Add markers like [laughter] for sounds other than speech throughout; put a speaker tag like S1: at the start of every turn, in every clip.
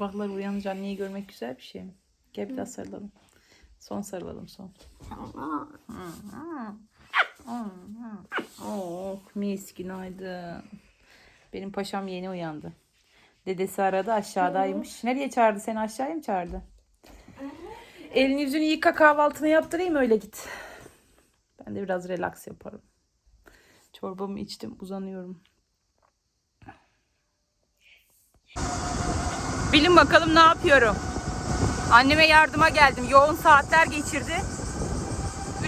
S1: Sabahlar uyanınca anneyi görmek güzel bir şey mi? Gel bir daha sarılalım. Son sarılalım son. Oh mis günaydın. Benim paşam yeni uyandı. Dedesi aradı aşağıdaymış. Nereye çağırdı seni aşağıya mı çağırdı? Elini yüzünü yıka kahvaltını yaptırayım öyle git. Ben de biraz relax yaparım. Çorbamı içtim uzanıyorum. Bilin bakalım ne yapıyorum. Anneme yardıma geldim. Yoğun saatler geçirdi.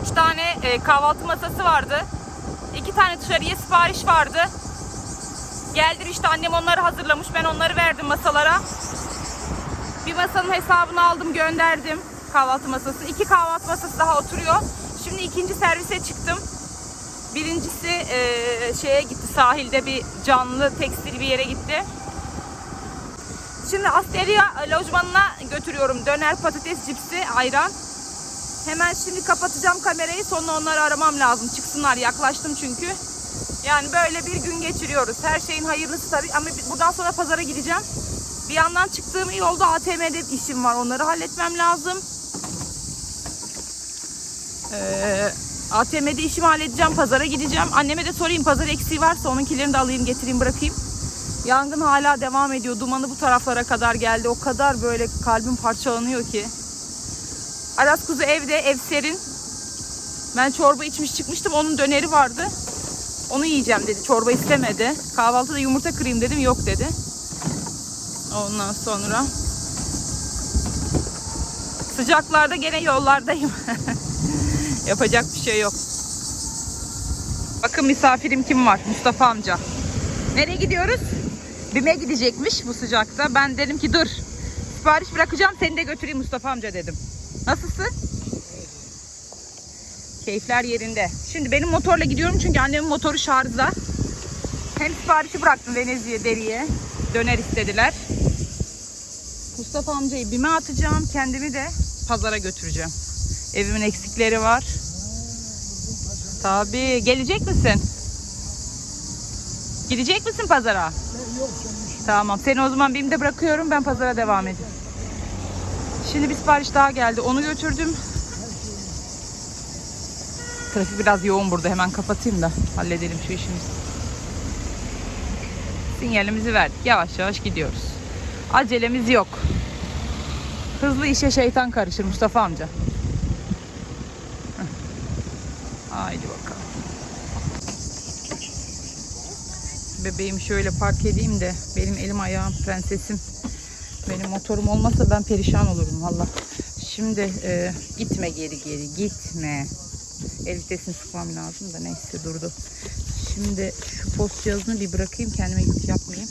S1: Üç tane e, kahvaltı masası vardı. İki tane dışarıya sipariş vardı. Geldim işte annem onları hazırlamış. Ben onları verdim masalara. Bir masanın hesabını aldım gönderdim. Kahvaltı masası. İki kahvaltı masası daha oturuyor. Şimdi ikinci servise çıktım. Birincisi e, şeye gitti sahilde bir canlı tekstil bir yere gitti. Şimdi Asteria lojmanına götürüyorum. Döner, patates, cipsi, ayran. Hemen şimdi kapatacağım kamerayı. Sonra onları aramam lazım. Çıksınlar. Yaklaştım çünkü. Yani böyle bir gün geçiriyoruz. Her şeyin hayırlısı tabii. Ama buradan sonra pazara gideceğim. Bir yandan çıktığım yolda ATM'de işim var. Onları halletmem lazım. Ee, ATM'de işimi halledeceğim. Pazara gideceğim. Anneme de sorayım pazar eksiği varsa onunkilerini de alayım getireyim bırakayım. Yangın hala devam ediyor. Dumanı bu taraflara kadar geldi. O kadar böyle kalbim parçalanıyor ki. Aras kuzu evde, ev serin. Ben çorba içmiş çıkmıştım. Onun döneri vardı. Onu yiyeceğim dedi. Çorba istemedi. Kahvaltıda yumurta kırayım dedim. Yok dedi. Ondan sonra sıcaklarda gene yollardayım. [laughs] Yapacak bir şey yok. Bakın misafirim kim var? Mustafa amca. Nereye gidiyoruz? BİM'e gidecekmiş bu sıcakta. Ben dedim ki dur. Sipariş bırakacağım seni de götüreyim Mustafa amca dedim. Nasılsın? Keyifler yerinde. Şimdi benim motorla gidiyorum çünkü annemin motoru şarjda. Hem siparişi bıraktım Venezia deriye. Döner istediler. Mustafa amcayı BİM'e atacağım. Kendimi de pazara götüreceğim. Evimin eksikleri var. Tabii. Gelecek misin? Gidecek misin pazara? Tamam. Seni o zaman BİM'de bırakıyorum. Ben pazara devam edeyim. Şimdi bir sipariş daha geldi. Onu götürdüm. Trafik biraz yoğun burada. Hemen kapatayım da halledelim şu işimizi. Sinyalimizi verdik. Yavaş yavaş gidiyoruz. Acelemiz yok. Hızlı işe şeytan karışır Mustafa amca. Haydi bakalım. Bebeğimi şöyle park edeyim de benim elim ayağım prensesim. Benim motorum olmasa ben perişan olurum valla. Şimdi e, gitme geri geri gitme. El vitesini sıkmam lazım da neyse durdu. Şimdi şu post cihazını bir bırakayım kendime yük yapmayayım.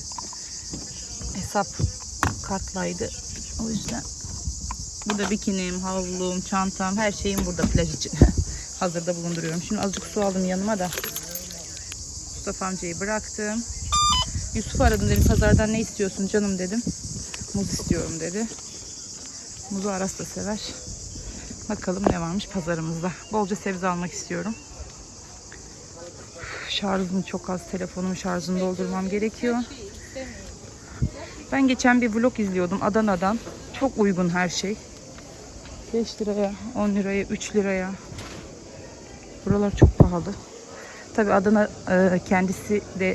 S1: Hesap kartlaydı. O yüzden burada bikinim, havlum, çantam her şeyim burada plaj için. [laughs] Hazırda bulunduruyorum. Şimdi azıcık su aldım yanıma da. Mustafa amcayı bıraktım. Yusuf aradım dedim pazardan ne istiyorsun canım dedim. Muz istiyorum dedi. Muzu Aras da sever. Bakalım ne varmış pazarımızda. Bolca sebze almak istiyorum. Şarjım çok az. Telefonumun şarjını doldurmam gerekiyor. Ben geçen bir vlog izliyordum Adana'dan. Çok uygun her şey. 5 liraya, 10 liraya, 3 liraya. Buralar çok pahalı. Tabii Adana e, kendisi de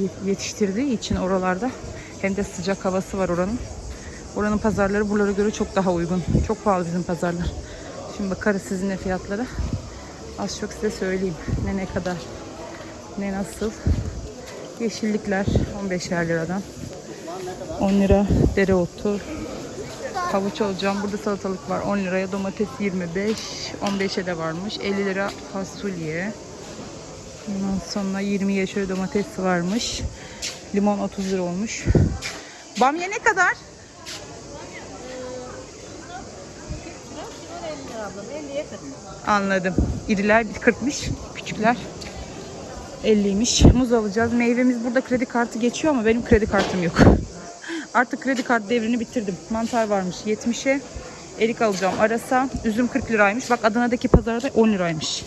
S1: ye- yetiştirdiği için oralarda hem de sıcak havası var oranın. Oranın pazarları buralara göre çok daha uygun. Çok pahalı bizim pazarlar. Şimdi bakarız sizinle fiyatlara. Az çok size söyleyeyim. Ne ne kadar, ne nasıl. Yeşillikler 15'er liradan. 10 lira dereotu. Havuç alacağım. Burada salatalık var 10 liraya. Domates 25. 15'e de varmış. 50 lira fasulye. Ondan sonra 20'ye şöyle domates varmış. Limon 30 lira olmuş. Bamya ne kadar? Anladım. İriler 40'mış. Küçükler 50'ymiş. Muz alacağız. Meyvemiz burada kredi kartı geçiyor ama benim kredi kartım yok. [laughs] Artık kredi kart devrini bitirdim. Mantar varmış 70'e. Erik alacağım arasa. Üzüm 40 liraymış. Bak Adana'daki pazarda 10 liraymış.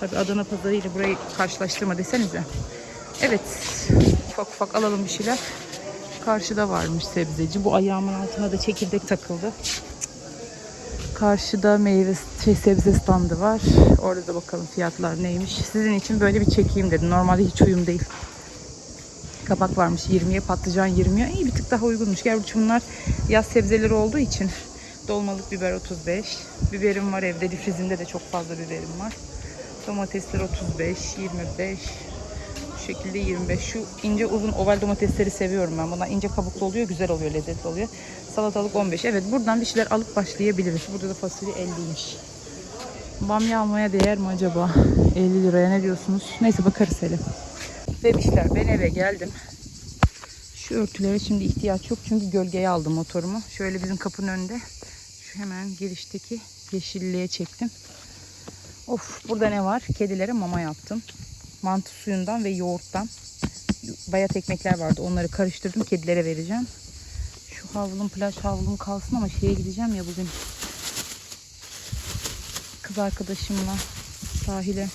S1: Tabii Adana pazarı ile burayı karşılaştırma desenize. Evet. Ufak ufak alalım bir şeyler. Karşıda varmış sebzeci. Bu ayağımın altına da çekirdek takıldı. Karşıda meyve şey, sebze standı var. Orada da bakalım fiyatlar neymiş. Sizin için böyle bir çekeyim dedim. Normalde hiç uyum değil. Kabak varmış 20'ye, patlıcan 20'ye. İyi bir tık daha uygunmuş. Gerçi bunlar yaz sebzeleri olduğu için dolmalık biber 35. Biberim var evde. Difrizinde de çok fazla biberim var. Domatesler 35, 25. Bu şekilde 25. Şu ince uzun oval domatesleri seviyorum ben. Bunlar ince kabuklu oluyor, güzel oluyor, lezzetli oluyor. Salatalık 15. Evet buradan bir şeyler alıp başlayabiliriz. Burada da fasulye 50'ymiş. Bamya almaya değer mi acaba? 50 liraya ne diyorsunuz? Neyse bakarız hele. Bebişler ben eve geldim. Şu örtülere şimdi ihtiyaç yok çünkü gölgeye aldım motorumu. Şöyle bizim kapının önünde şu hemen girişteki yeşilliğe çektim. Of burada ne var? Kedilere mama yaptım. Mantı suyundan ve yoğurttan. Bayat ekmekler vardı. Onları karıştırdım. Kedilere vereceğim. Şu havlum, plaj havlum kalsın ama şeye gideceğim ya bugün. Kız arkadaşımla sahile.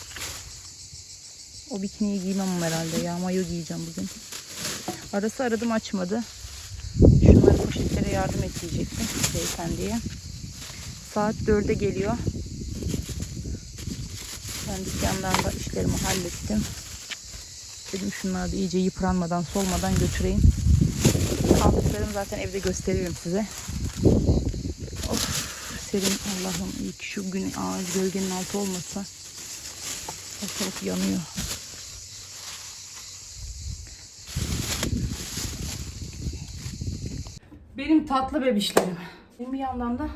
S1: O bikiniyi giymem herhalde ya. Mayo giyeceğim bugün. Arası aradım açmadı. Şunları poşetlere yardım et diyecektim beyefendiye. Saat 4'e geliyor. Ben dükkanlarda işlerimi hallettim. Dedim şunları da iyice yıpranmadan, solmadan götüreyim. Aldıklarımı zaten evde gösteririm size. Of serin Allah'ım iyi ki şu gün ağaç gölgenin altı olmasa ortalık yanıyor. Benim tatlı bebişlerim. Bir yandan da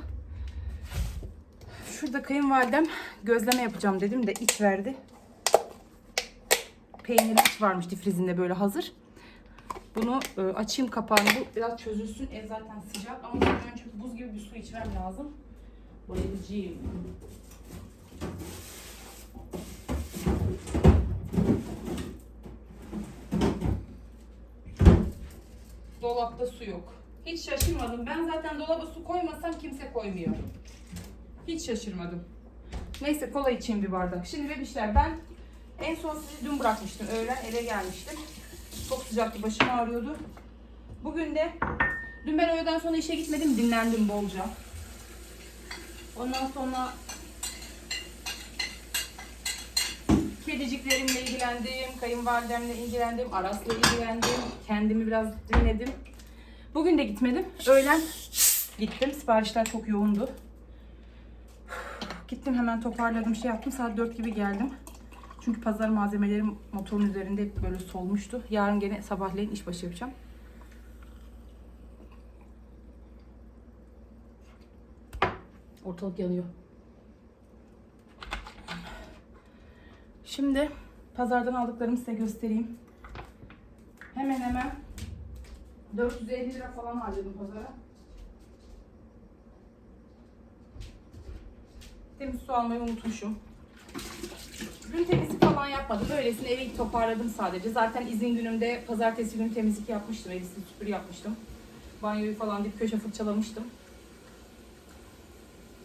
S1: şurada kayınvalidem gözleme yapacağım dedim de iç verdi. Peynirli iç varmış difrizinde böyle hazır. Bunu e, açayım kapağını. Bu biraz çözülsün. Ev zaten sıcak ama önce buz gibi bir su içmem lazım. Bayılacağım. Dolapta su yok. Hiç şaşırmadım. Ben zaten dolaba su koymasam kimse koymuyor. Hiç şaşırmadım. Neyse kola içeyim bir bardak. Şimdi bebişler ben en son sizi dün bırakmıştım. Öğlen eve gelmiştim. Çok sıcaktı. Başım ağrıyordu. Bugün de dün ben öğleden sonra işe gitmedim. Dinlendim bolca. Ondan sonra kediciklerimle ilgilendim. Kayınvalidemle ilgilendim. Aras'la ilgilendim. Kendimi biraz dinledim. Bugün de gitmedim. Öğlen gittim. Siparişler çok yoğundu. Gittim hemen toparladım şey yaptım. Saat 4 gibi geldim. Çünkü pazar malzemelerim motorun üzerinde hep böyle solmuştu. Yarın gene sabahleyin işbaşı yapacağım. Ortalık yanıyor. Şimdi pazardan aldıklarımı size göstereyim. Hemen hemen 450 lira falan harcadım pazara. Temiz su almayı unutmuşum. Dün temizlik falan yapmadım. Böylesine evi toparladım sadece. Zaten izin günümde pazartesi günü temizlik yapmıştım. Evi süpür yapmıştım. Banyoyu falan dip köşe fırçalamıştım.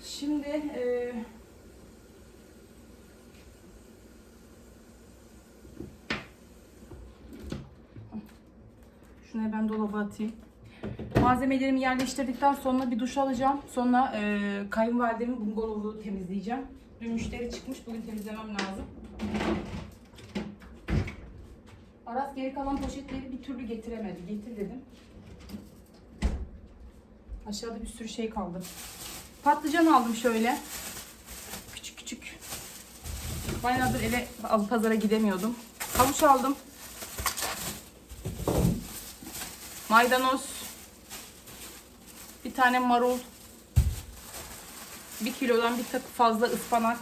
S1: Şimdi e, şunu ben dolaba atayım. Malzemelerimi yerleştirdikten sonra bir duş alacağım. Sonra e, kayınvalidemin bungalovunu temizleyeceğim. Dün müşteri çıkmış. Bugün temizlemem lazım. Aras geri kalan poşetleri bir türlü getiremedi. Getir dedim. Aşağıda bir sürü şey kaldı. Patlıcan aldım şöyle. Küçük küçük. Bayağıdır eve pazara gidemiyordum. Havuç aldım. Maydanoz. Bir tane marul. Bir kilodan bir tık fazla ıspanak.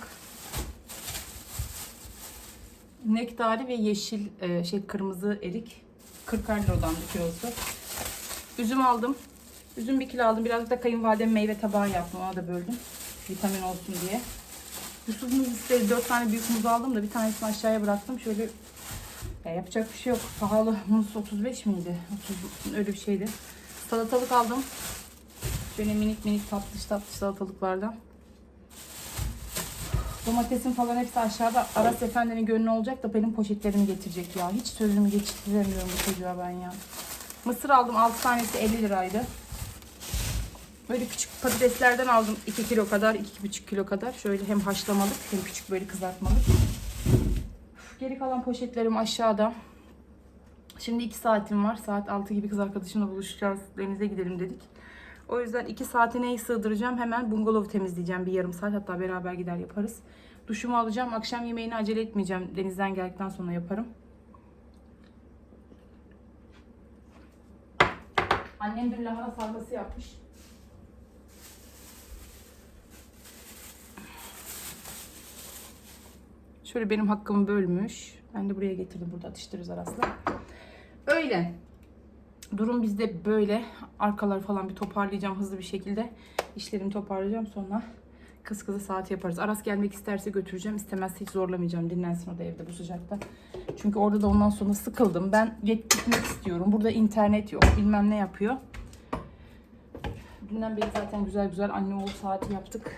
S1: Nektari ve yeşil e, şey kırmızı erik. 40 liradan bir kilosu. Üzüm aldım. Üzüm bir kilo aldım. Birazcık da kayınvalidem meyve tabağı yaptım. Ona da böldüm. Vitamin olsun diye. Yusuf muz istedi. 4 tane büyük muz aldım da bir tanesini aşağıya bıraktım. Şöyle ya yapacak bir şey yok. Pahalı muz 35 miydi? 30 öyle bir şeydi. Salatalık aldım. Şöyle minik minik tatlış tatlış salatalıklardan. Domatesin falan hepsi aşağıda. Aras Efendi'nin gönlü olacak da benim poşetlerimi getirecek ya. Hiç sözümü geçiremiyorum bu çocuğa ben ya. Mısır aldım 6 tanesi 50 liraydı. Böyle küçük patateslerden aldım 2 kilo kadar, 2,5 kilo kadar. Şöyle hem haşlamalık hem küçük böyle kızartmalık. Geri kalan poşetlerim aşağıda. Şimdi 2 saatim var. Saat 6 gibi kız arkadaşımla buluşacağız. Denize gidelim dedik. O yüzden 2 saati neyi sığdıracağım? Hemen bungalov temizleyeceğim bir yarım saat. Hatta beraber gider yaparız. Duşumu alacağım. Akşam yemeğini acele etmeyeceğim. Denizden geldikten sonra yaparım. Annem dün lahana sarması yapmış. Şöyle benim hakkımı bölmüş. Ben de buraya getirdim. Burada atıştırırız arasında. Öyle. Durum bizde böyle. Arkalar falan bir toparlayacağım hızlı bir şekilde. İşlerimi toparlayacağım. Sonra kız kızı saat yaparız. Aras gelmek isterse götüreceğim. İstemezse hiç zorlamayacağım. Dinlensin o da evde bu sıcakta. Çünkü orada da ondan sonra sıkıldım. Ben git- gitmek istiyorum. Burada internet yok. Bilmem ne yapıyor. Dünden beri zaten güzel güzel anne oğul saati yaptık.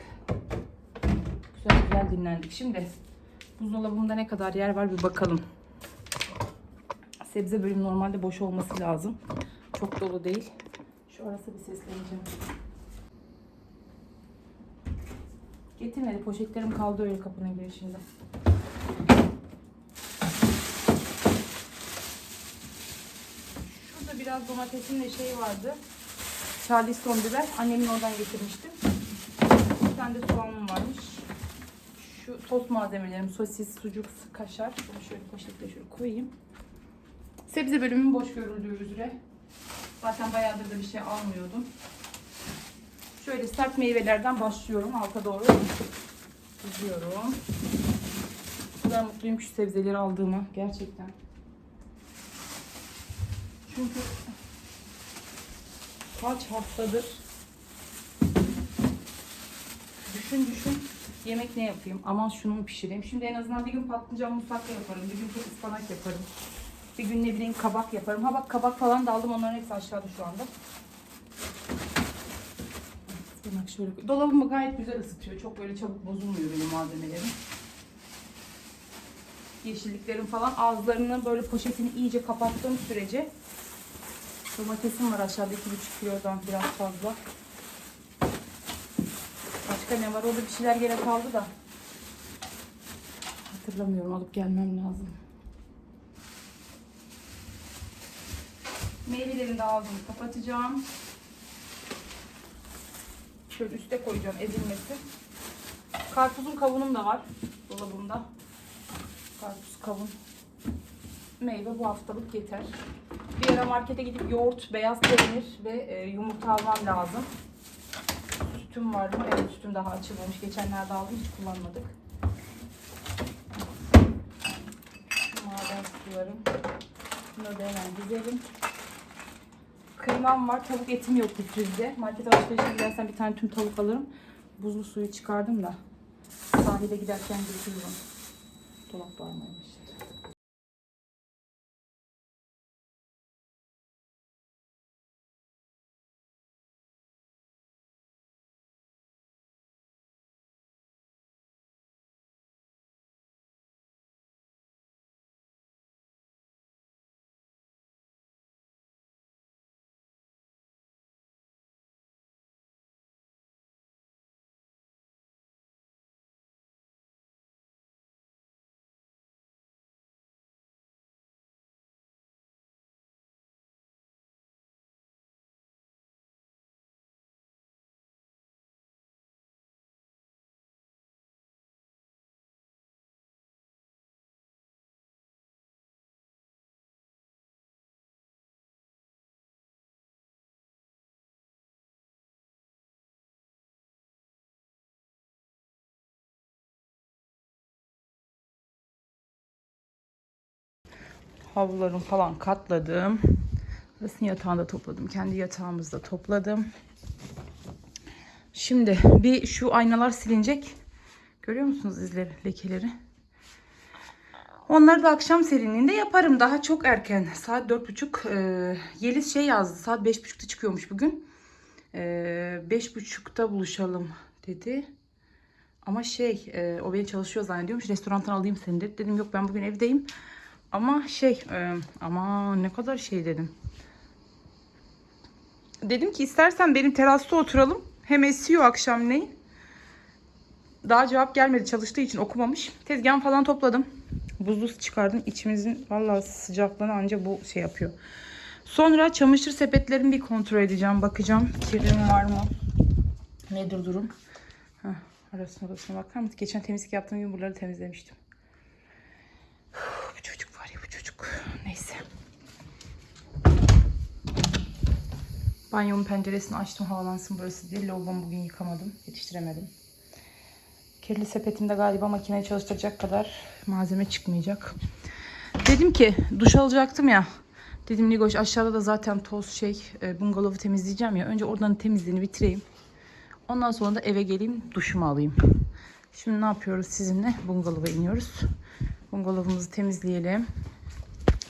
S1: Güzel güzel dinlendik. Şimdi buzdolabımda ne kadar yer var bir bakalım. Sebze bölümü normalde boş olması lazım. Çok dolu değil. Şu arası bir sesleneceğim. Getirmedi. Poşetlerim kaldı öyle kapının girişinde. Şurada biraz domatesin de şey vardı. Charleston biber. Annemin oradan getirmiştim. Bir tane de soğanım varmış. Şu tost malzemelerim. Sosis, sucuk, kaşar. Bunu şöyle poşetle şöyle koyayım. Sebze bölümüm boş görüldüğü üzere. Zaten bayağıdır da bir şey almıyordum. Şöyle sert meyvelerden başlıyorum. Alta doğru diziyorum. O kadar mutluyum şu sebzeleri aldığıma. Gerçekten. Çünkü kaç haftadır düşün düşün yemek ne yapayım aman şunu mu pişireyim şimdi en azından bir gün patlıcan musakka yaparım bir gün ıspanak yaparım bir gün ne bileyim kabak yaparım ha bak kabak falan da aldım onların hepsi aşağıda şu anda Ispanak şöyle dolabımı gayet güzel ısıtıyor çok böyle çabuk bozulmuyor benim malzemelerim yeşilliklerim falan ağızlarını böyle poşetini iyice kapattığım sürece Domatesim var aşağıda 2,5 kilodan biraz fazla. Başka ne var? Orada bir şeyler gene kaldı da. Hatırlamıyorum. Alıp gelmem lazım. Meyvelerini de aldım. Kapatacağım. Şöyle üste koyacağım ezilmesi. Karpuzum kavunum da var dolabımda. Karpuz kavun. Meyve bu haftalık yeter. Bir ara markete gidip yoğurt, beyaz peynir ve e, yumurta almam lazım. Sütüm var mı? Evet sütüm daha açılmamış. Geçenlerde aldım hiç kullanmadık. Şu maden sularım. Bunu da hemen dizelim. Kıymam var. Tavuk etim yok difrizde. Market alışverişe gidersen bir tane tüm tavuk alırım. Buzlu suyu çıkardım da. Sahile giderken götürürüm. Dolap var? Havlularımı falan katladım. Burasını yatağında topladım. Kendi yatağımızda topladım. Şimdi bir şu aynalar silinecek. Görüyor musunuz izleri, lekeleri? Onları da akşam serinliğinde yaparım. Daha çok erken. Saat dört buçuk. E, Yeliz şey yazdı. Saat beş buçukta çıkıyormuş bugün. E, beş buçukta buluşalım dedi. Ama şey e, o beni çalışıyor zannediyormuş. Restorantan alayım seni dedi. Dedim yok ben bugün evdeyim. Ama şey e, ama ne kadar şey dedim. dedim ki istersen benim terasta oturalım. Hem esiyor akşamleyin. Daha cevap gelmedi çalıştığı için okumamış. Tezgahımı falan topladım. Buzlu çıkardım. İçimizin vallahi sıcaklığını anca bu şey yapıyor. Sonra çamaşır sepetlerimi bir kontrol edeceğim. Bakacağım kirlim var mı? Nedir durum? Heh, arasına arasına bakar mısın? Geçen temizlik yaptığım gün buraları temizlemiştim. Uf, bu çocuk çocuk. Neyse. Banyomun penceresini açtım havalansın burası diye. Lavabomu bugün yıkamadım. Yetiştiremedim. Kirli sepetimde galiba makineye çalıştıracak kadar malzeme çıkmayacak. Dedim ki duş alacaktım ya. Dedim Nigoş aşağıda da zaten toz şey e, bungalovu temizleyeceğim ya. Önce oradan temizliğini bitireyim. Ondan sonra da eve geleyim duşumu alayım. Şimdi ne yapıyoruz sizinle? Bungalova iniyoruz. Bungalovumuzu temizleyelim.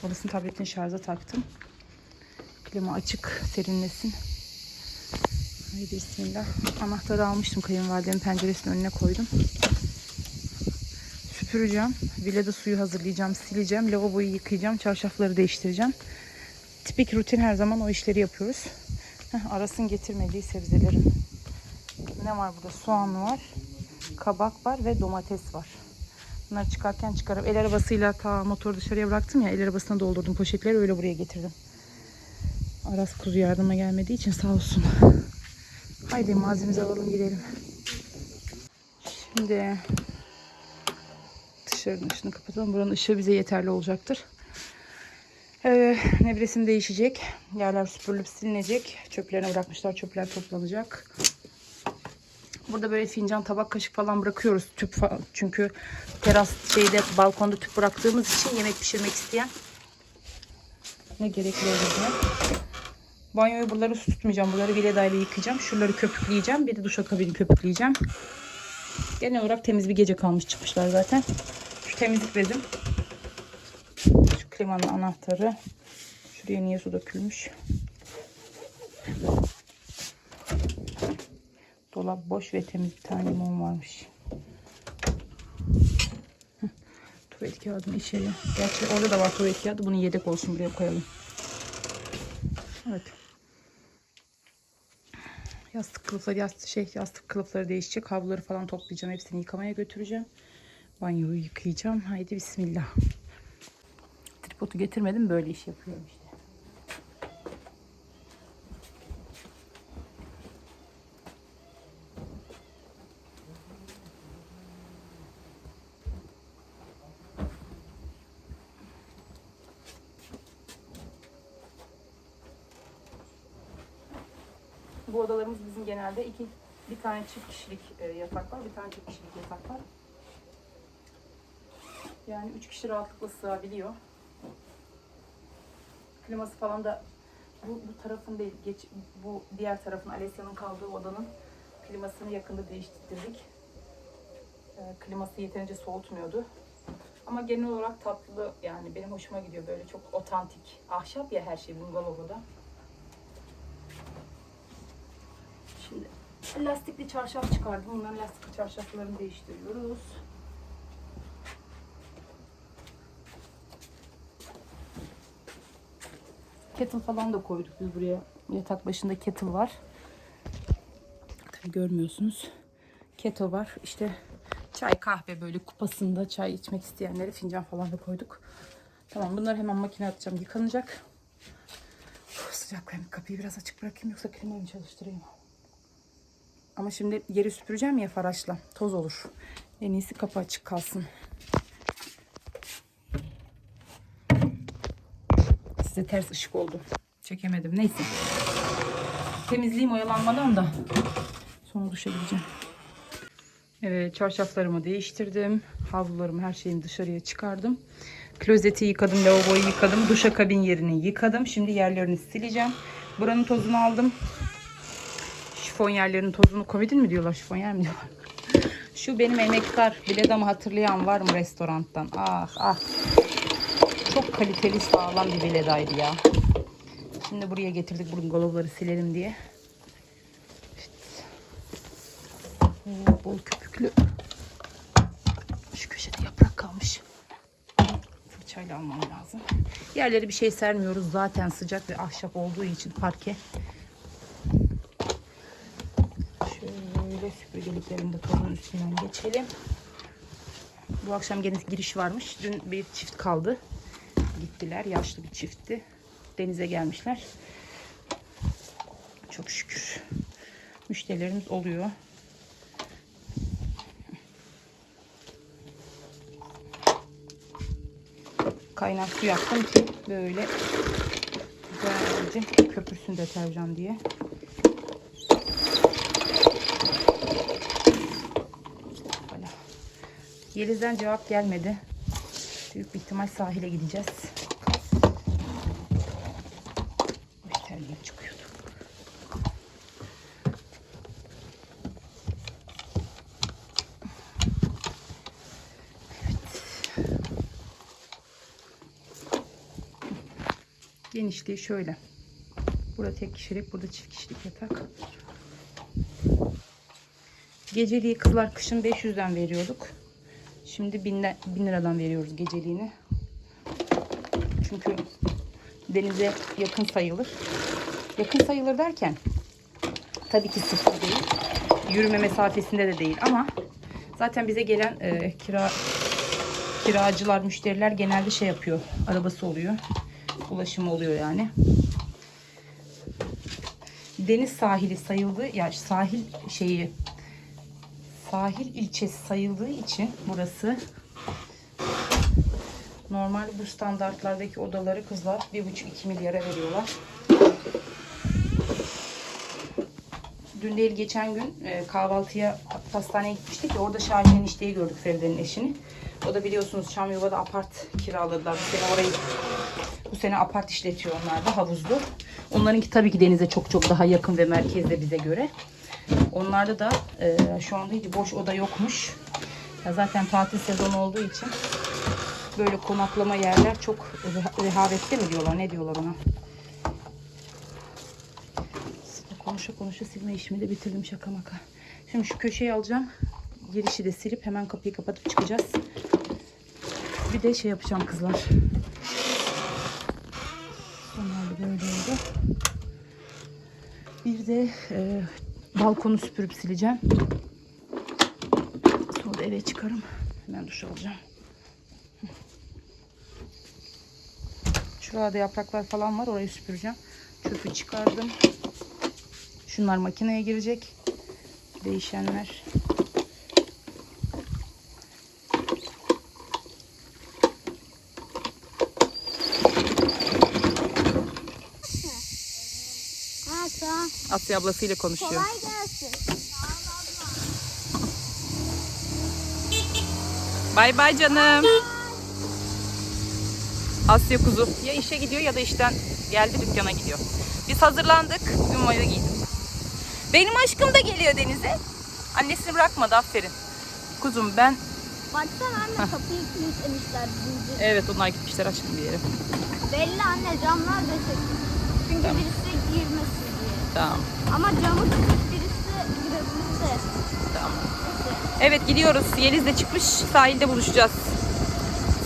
S1: Babasının tabletini şarja taktım. Klima açık serinlesin. Haydi bismillah. Anahtarı almıştım kayınvalidemin penceresinin önüne koydum. Süpüreceğim. Vilada suyu hazırlayacağım, sileceğim. Lavaboyu yıkayacağım, çarşafları değiştireceğim. Tipik rutin her zaman o işleri yapıyoruz. Heh, Aras'ın getirmediği sebzelerim. Ne var burada? Soğan var, kabak var ve domates var. Bunları çıkarken çıkarıp el arabasıyla ta motoru dışarıya bıraktım ya el arabasına doldurdum poşetleri öyle buraya getirdim. Aras kuzu yardıma gelmediği için sağ olsun. Haydi malzememizi alalım gidelim. Şimdi dışarının ışığını kapatalım. Buranın ışığı bize yeterli olacaktır. Ee, nevresim değişecek. Yerler süpürülüp silinecek. Çöplerini bırakmışlar. Çöpler toplanacak. Burada böyle fincan, tabak, kaşık falan bırakıyoruz. Tüp fa- çünkü teras şeyde balkonda tüp bıraktığımız için yemek pişirmek isteyen ne gerekli olacak. Banyoyu buraları su tutmayacağım. Buraları viledayla yıkayacağım. Şuraları köpükleyeceğim. Bir de duşakabini köpükleyeceğim. Genel olarak temiz bir gece kalmış çıkmışlar zaten. Şu temizlik bezim. Şu klimanın anahtarı. Şuraya niye su dökülmüş. Dolap boş ve temiz bir tane limon varmış. Tuvalet kağıdını içeri. Gerçi orada da var tuvalet kağıdı. Bunu yedek olsun buraya koyalım. Evet. Yastık kılıfları, yastık, şey, yastık kılıfları değişecek. Havluları falan toplayacağım. Hepsini yıkamaya götüreceğim. Banyoyu yıkayacağım. Haydi bismillah. Tripodu getirmedim. Böyle iş yapıyorum işte. Bu odalarımız bizim genelde iki bir tane çift kişilik e, yatak var, bir tane tek kişilik yatak var. Yani üç kişi rahatlıkla sığabiliyor. Kliması falan da bu, bu tarafın değil, geç, bu diğer tarafın Alesia'nın kaldığı odanın klimasını yakında değiştirdik. E, kliması yeterince soğutmuyordu. Ama genel olarak tatlı yani benim hoşuma gidiyor böyle çok otantik. Ahşap ya her şey bungalovda. Şimdi lastikli çarşaf çıkardım. Bunların lastikli çarşaflarını değiştiriyoruz. Kettle falan da koyduk biz buraya. Yatak başında kettle var. Tabii görmüyorsunuz. Kettle var. İşte çay kahve böyle kupasında çay içmek isteyenlere fincan falan da koyduk. Tamam bunları hemen makineye atacağım. Yıkanacak. Uf, kapıyı biraz açık bırakayım yoksa klimayı çalıştırayım? Ama şimdi yeri süpüreceğim ya faraşla. Toz olur. En iyisi kapı açık kalsın. Size ters ışık oldu. Çekemedim. Neyse. Temizliğim oyalanmadan da. Sonra duşa gideceğim. Evet çarşaflarımı değiştirdim. Havlularımı her şeyimi dışarıya çıkardım. Klozeti yıkadım, lavaboyu yıkadım. Duşakabin yerini yıkadım. Şimdi yerlerini sileceğim. Buranın tozunu aldım. Şifon yerlerinin tozunu komedin mi diyorlar şifon yer mi diyorlar. [laughs] Şu benim emektar biledamı hatırlayan var mı restorantan? Ah ah. Çok kaliteli sağlam bir biledaydı ya. Şimdi buraya getirdik bungalovları silelim diye. Oo, bol köpüklü. Şu köşede yaprak kalmış. Fırçayla almam lazım. Yerleri bir şey sermiyoruz. Zaten sıcak ve ahşap olduğu için parke. Şöyle süpürgeliklerin de tozun üstünden geçelim. Bu akşam gene giriş varmış. Dün bir çift kaldı. Gittiler. Yaşlı bir çiftti. Denize gelmişler. Çok şükür. Müşterilerimiz oluyor. Kaynak su yaptım ki böyle güzelce köpürsün deterjan diye. Yeliz'den cevap gelmedi. Büyük bir ihtimal sahile gideceğiz. Ay, terliğim çıkıyordu. Genişliği şöyle. Burada tek kişilik, burada çift kişilik yatak. Geceliği kızlar kışın 500'den veriyorduk. Şimdi 1000, 1000 liradan veriyoruz geceliğini. Çünkü denize yakın sayılır. Yakın sayılır derken tabii ki sıfır değil. Yürüme mesafesinde de değil ama zaten bize gelen e, kira kiracılar, müşteriler genelde şey yapıyor. Arabası oluyor. Ulaşımı oluyor yani. Deniz sahili sayıldığı ya sahil şeyi sahil ilçesi sayıldığı için burası normal bu standartlardaki odaları kızlar 1,5-2 milyara veriyorlar. Dün değil geçen gün e, kahvaltıya pastaneye gitmiştik ya orada Şahin enişteyi gördük Feride'nin eşini. O da biliyorsunuz Çamyova'da apart kiraladılar. Bu sene orayı bu sene apart işletiyor onlar da havuzlu. Onlarınki tabii ki denize çok çok daha yakın ve merkezde bize göre. Onlarda da e, şu anda hiç boş oda yokmuş. Ya zaten tatil sezonu olduğu için böyle konaklama yerler çok reha- rehavette mi diyorlar ne diyorlar ona. Konuşa konuşa silme işimi de bitirdim şaka maka. Şimdi şu köşeyi alacağım. Girişi de silip hemen kapıyı kapatıp çıkacağız. Bir de şey yapacağım kızlar. Onlar da böyle oldu. Bir de e, balkonu süpürüp sileceğim. Sonra eve çıkarım. Hemen duş alacağım. Şurada yapraklar falan var. Orayı süpüreceğim. Çöpü çıkardım. Şunlar makineye girecek. Değişenler.
S2: Ha tamam.
S1: Asya ablasıyla konuşuyor.
S2: Kolay gelsin.
S1: Bay bay canım. Asya kuzu. Ya işe gidiyor ya da işten geldi dükkana gidiyor. Biz hazırlandık. Bugün mayo giydim. Benim aşkım da geliyor denize. Annesini bırakmadı aferin. Kuzum ben
S2: Baksana anne kapıyı kilitlemişler
S1: evet onlar gitmişler aşkım bir yere.
S2: Belli anne camlar döşek. Çünkü
S1: Tamam.
S2: birisi girmesin.
S1: Tamam.
S2: Ama camı tutup birisi girebilirse.
S1: Tamam. Evet gidiyoruz. Yeliz de çıkmış. Sahilde buluşacağız.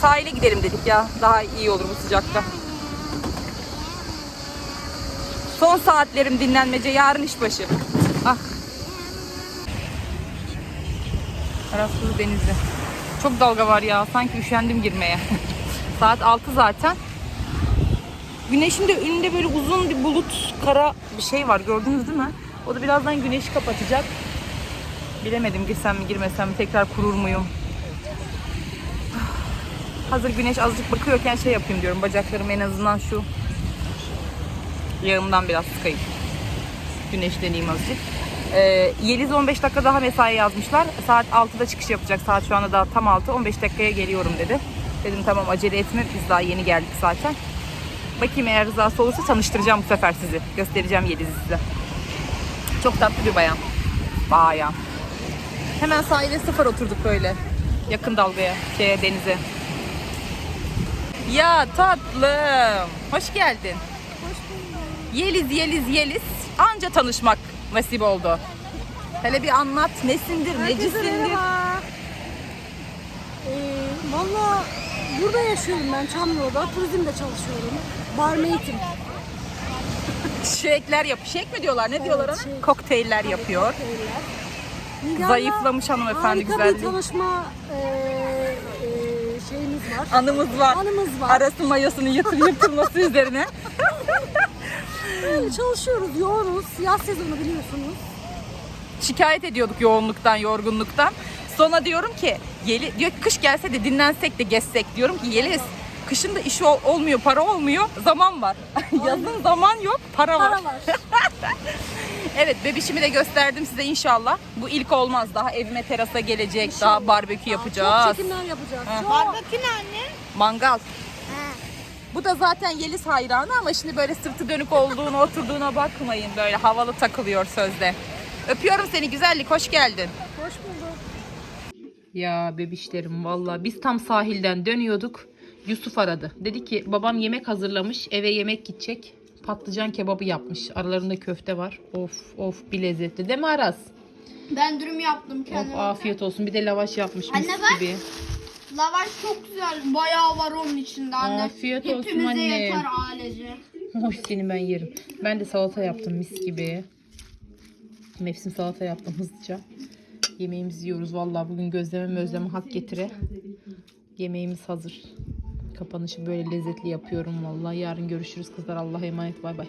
S1: Sahile gidelim dedik ya. Daha iyi olur bu sıcakta. Son saatlerim dinlenmece. Yarın işbaşı. Ah. Araslı denizde. Çok dalga var ya. Sanki üşendim girmeye. [laughs] Saat 6 zaten. Güneşin de önünde böyle uzun bir bulut, kara bir şey var. Gördünüz değil mi? O da birazdan güneşi kapatacak. Bilemedim girsem mi girmesem mi tekrar kurur muyum? Hazır güneş azıcık bakıyorken şey yapayım diyorum. Bacaklarım en azından şu yağımdan biraz sıkayım. Güneşleneyim azıcık. Ee, Yeliz 15 dakika daha mesai yazmışlar. Saat 6'da çıkış yapacak. Saat şu anda daha tam 6. 15 dakikaya geliyorum dedi. Dedim tamam acele etme. Biz daha yeni geldik zaten. Bakayım eğer rızası olursa tanıştıracağım bu sefer sizi. Göstereceğim Yeliz'i size. Çok tatlı bir bayan. Bayağı. Hemen sahile sıfır oturduk böyle. Yakın dalgaya, şeye, denize. Ya tatlım. Hoş geldin. Yeliz, Yeliz, Yeliz. Anca tanışmak nasip oldu. Hele bir anlat. Nesindir, necisindir?
S3: Ee, Valla burada yaşıyorum ben Çamlıo'da. Turizmde çalışıyorum. Barmaid'im.
S1: Shake'ler [laughs] yap. Shake mi diyorlar? Ne diyorlar ona?
S3: shake.
S1: Kokteyller yapıyor.
S3: Nigar'la
S1: Zayıflamış hanımefendi
S3: harika bir
S1: güzelliği.
S3: tanışma e, e, şeyimiz var.
S1: Anımız var.
S3: Anımız var.
S1: Arası mayasını yatır yırtılması üzerine.
S3: Böyle çalışıyoruz, yoğunuz. Yaz sezonu biliyorsunuz.
S1: Şikayet ediyorduk yoğunluktan, yorgunluktan. Sonra diyorum ki, Yeli, diyor ki kış gelse de dinlensek de gezsek. Diyorum ki Yeliz, kışın da iş ol- olmuyor, para olmuyor, zaman var. [laughs] Yazın zaman yok, para var.
S3: Para var. [laughs]
S1: Evet, bebişimi de gösterdim size inşallah. Bu ilk olmaz. Daha evime terasa gelecek, daha barbekü yapacağız.
S3: Çok çekimler yapacağız. Çok.
S2: Barbekü ne anne?
S1: Mangal. Bu da zaten Yeliz hayranı ama şimdi böyle sırtı dönük olduğuna, oturduğuna bakmayın. Böyle havalı takılıyor sözde. Öpüyorum seni güzellik, hoş geldin.
S3: Hoş bulduk.
S1: Ya bebişlerim valla biz tam sahilden dönüyorduk. Yusuf aradı. Dedi ki babam yemek hazırlamış eve yemek gidecek. Patlıcan kebabı yapmış. Aralarında köfte var. Of of bir lezzetli değil mi Aras?
S2: Ben dürüm yaptım
S1: Of
S2: kendime.
S1: afiyet olsun. Bir de lavaş yapmış mis
S2: Anne bak.
S1: gibi.
S2: Lavaş çok güzel. Bayağı var onun içinde anne.
S1: Afiyet olsun
S2: Hepimize
S1: anne.
S2: yeter ailece.
S1: Hoş seni ben yerim. Ben de salata yaptım mis gibi. Mevsim salata yaptım hızlıca. Yemeğimizi yiyoruz vallahi bugün gözleme mözleme hak getire. Yemeğimiz hazır. Kapanışı böyle lezzetli yapıyorum vallahi. Yarın görüşürüz kızlar. Allah'a emanet. Bay bay.